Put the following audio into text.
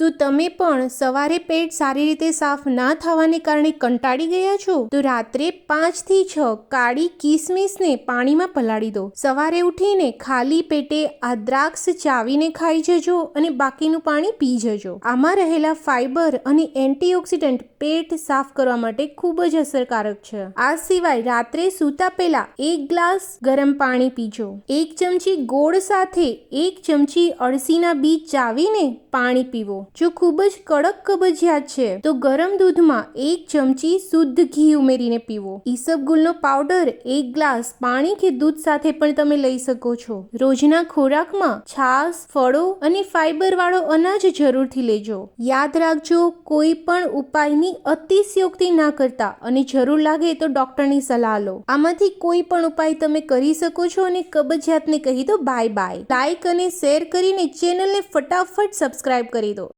શું તમે પણ સવારે પેટ સારી રીતે સાફ ના થવાને કારણે કંટાળી ગયા છો? તો રાત્રે પાંચથી છ કાળી કિસમિસને પાણીમાં પલાળી દો. સવારે ઉઠીને ખાલી પેટે આ દ્રાક્ષ ચાવીને ખાઈ જજો અને બાકીનું પાણી પી જજો. આમાં રહેલા ફાઈબર અને એન્ટીઓક્સિડન્ટ પેટ સાફ કરવા માટે ખૂબ જ અસરકારક છે. આ સિવાય રાત્રે સૂતા પહેલા એક ગ્લાસ ગરમ પાણી પીજો. એક ચમચી ગોળ સાથે એક ચમચી અળસીના બીજ ચાવીને પાણી પીવો. જો ખૂબ જ કડક કબજિયાત છે, તો ગરમ દૂધમાં એક ચમચી શુદ્ધ ઘી ઉમેરીને પીવો. ઈસબગુલનો પાવડર, એક ગ્લાસ પાણી કે દૂધ સાથે પણ તમે લઈ શકો છો. રોજના ખોરાકમાં છાશ, ફળો અને ફાઈબર વાળો અનાજ જરૂરથી લેજો. યાદ રાખજો, કોઈ પણ ઉપાયની અતિશયોક્તિ ના કરતા અને જરૂર લાગે તો ડોક્ટરની સલાહ લો. આમાંથી કોઈ પણ ઉપાય તમે કરી શકો છો અને કબજિયાતને કહી દો બાય બાય. લાઈક અને શેર કરીને ચેનલને ફટાફટ સબસ્ક્રાઇબ કરી દો.